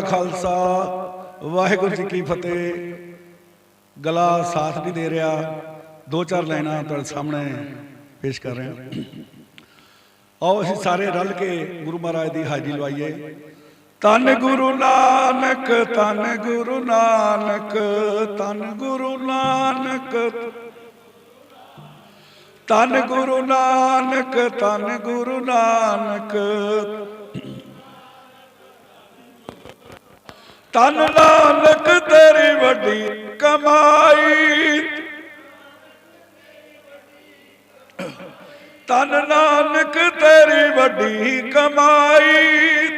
ਖਾਲਸਾ, ਵਾਹਿਗੁਰੂ ਜੀ ਕੀ ਫਤਿਹ। ਗਲਾ ਸਾਥ ਨਹੀਂ ਦੇ ਰਿਹਾ। ਦੋ ਚਾਰ ਲਾਈਨਾਂ ਤੁਹਾਡੇ ਸਾਹਮਣੇ ਪੇਸ਼ ਕਰ ਰਹੇ। ਹਾਂ ਆਓ ਅਸੀਂ ਸਾਰੇ ਰਲ ਕੇ ਗੁਰੂ ਮਹਾਰਾਜ ਦੀ ਹਾਜ਼ਰੀ ਲਵਾਈਏ। ਤਨ ਗੁਰੂ ਨਾਨਕ ਤਨ ਗੁਰੂ ਨਾਨਕ ਤਨ ਗੁਰੂ ਨਾਨਕ। ਤਨ ਗੁਰੂ ਨਾਨਕ ਤਨ ਗੁਰੂ ਨਾਨਕ। ਤਨ ਨਾਨਕ ਤੇਰੀ ਵੱਡੀ ਕਮਾਈ। ਤਨ ਨਾਨਕ ਤੇਰੀ ਵੱਡੀ ਕਮਾਈ।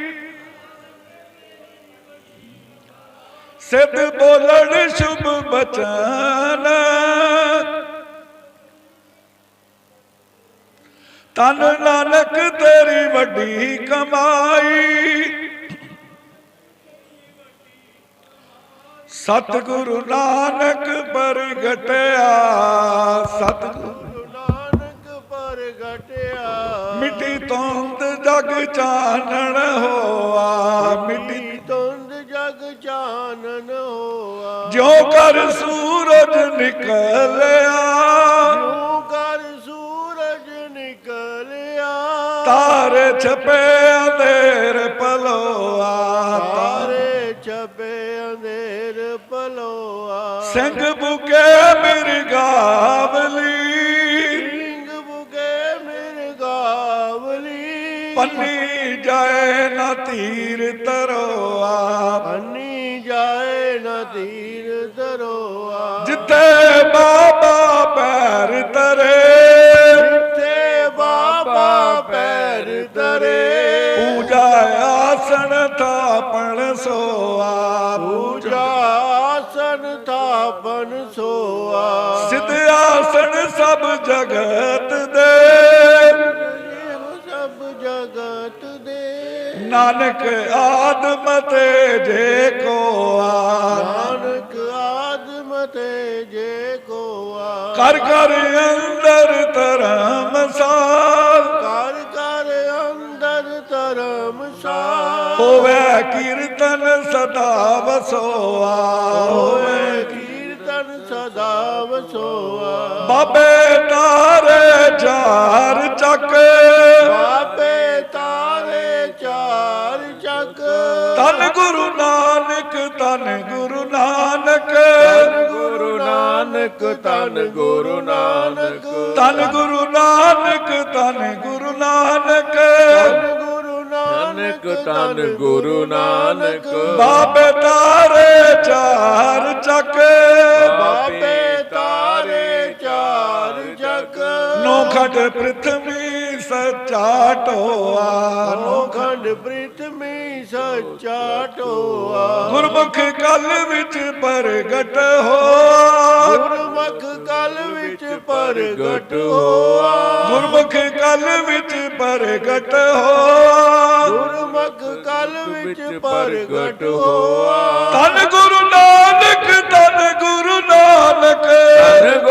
ਸਿੱਧ ਬੋਲਣ ਸ਼ੁਭ ਬਚਨ। ਤਨ ਨਾਨਕ ਤੇਰੀ ਵੱਡੀ ਕਮਾਈ। ਸਤਿਗੁਰੂ ਨਾਨਕ ਪ੍ਰਗਟਿਆ ਸਤਿਗੁਰੂ ਗੁਰੂ ਨਾਨਕ ਪ੍ਰਗਟਿਆ। ਮਿੱਟੀ ਤੋਂਦ ਜਗ ਚਾਨਣ ਹੋਆ ਮਿੱਟੀ ਤੁੰਦ ਜਗ ਚਾਨਨ ਹੋਆ। ਜਿਉ ਕਰ ਸੂਰਜ ਨਿਕਲਿਆ ਜਿਉ ਕਰ ਸੂਰਜ ਨਿਕਲਿਆ। ਤਾਰੇ ਛਪੇ ਅੰਧੇਰ ਪਲੋਆ ਸਿੰਘ ਬੁਕੇ ਮਿਰਗਾਵਲੀ ਸਿੰਘ ਬੁਕੇ ਮਿਰਗਾਵਲੀ ਪੰਨੀ ਜਾਏ ਨਾ ਤੀਰ ਤਰੋਆ ਅੰਨੀ ਜਾਏ ਨਾ ਤੀਰ ਦਰੋਆ ਜਿੱਥੇ ਬਾਬਾ ਪੈਰ ਤਰੇ ਜਿੱਥੇ ਬਾਬਾ ਪੈਰ ਧਰੇ। ਪੂਜਾ ਆਸਣ ਥਾਪਣ ਸੋਆ ਪੂਜਾ ਥਾਪਨ ਸੋਆ। ਸਿੱਧ ਆਸਣ ਸਭ ਜਗਤ ਦੇ। ਸਭ ਜਗਤ ਦੇ। ਨਾਨਕ ਆਦਮ ਤੇ ਜੇ ਕੋ ਆ ਨਾਨਕ ਆਦਮ ਤੇ ਜੇ ਕੋ ਆ ਕਰ ਕਰ ਅੰਦਰ ਧਰਮਸਾਲ ਕਰ ਕਰ ਅੰਦਰ ਧਰਮਸਾਲ ਹੋਵੇ ਕੀਰਤਨ ਸਦਾ ਵਸੋਆ। ਹੋਵੇ ਸਦਾ ਵਸੋਆ ਬਾਬੇ ਤਾਰੇ ਚਾਰ ਚੱਕ। ਬਾਬੇ ਤਾਰੇ ਚਾਰ ਚੱਕ। ਤਨ ਗੁਰੂ ਨਾਨਕ ਤਨ ਗੁਰੂ ਨਾਨਕ। ਗੁਰੂ ਨਾਨਕ ਤਨ ਗੁਰੂ ਨਾਨਕ ਤਨ ਗੁਰੂ ਨਾਨਕ। ਤਨ ਗੁਰੂ ਨਾਨਕ ਤਨ ਗੁਰੂ ਨਾਨਕ। ਤਨ ਗੁਰੂ ਨਾਨਕ। ਬਾਬੇ ਤਾਰੇ ਚਾਰ ਚੱਕ। ਬਾਬੇ ਤਾਰੇ ਚਾਰ ਜਗ ਨੋਖਟ ਪ੍ਰithvi ਸੱਚਾ ਟੋਆ ਅਨੋਖੰਡ ਪ੍ਰਿਥਮੀ ਸੱਚਾ ਟੋਆ ਗੁਰਮੁਖ ਕਲ ਵਿੱਚ ਪ੍ਰਗਟ ਹੋਆ। ਗੁਰਮੁਖ ਕਲ ਵਿੱਚ ਪ੍ਰਗਟ ਹੋਆ। ਗੁਰਮੁਖ ਕਲ ਵਿੱਚ ਪ੍ਰਗਟ ਹੋਆ। ਗੁਰਮੁਖ ਕਲ ਵਿੱਚ ਪ੍ਰਗਟ ਹੋਆ। ਤਨ ਗੁਰੂ ਨਾਨਕ ਤਨ ਗੁਰੂ ਨਾਨਕ। ਧੰਨ ਗੁਰੂ ਨਾਨਕ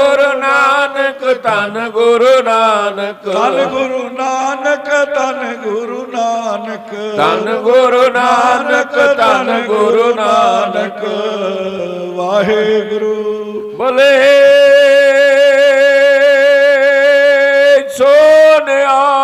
ਧੰਨ ਗੁਰੂ ਨਾਨਕ। ਤਨ ਗੁਰੂ ਨਾਨਕ ਤਨ ਗੁਰੂ ਨਾਨਕ। ਧੰਨ ਗੁਰੂ ਨਾਨਕ ਧੰਨ ਗੁਰੂ ਨਾਨਕ। ਵਾਹਿਗੁਰੂ। ਬੋਲੇ ਸੋਨਿਆ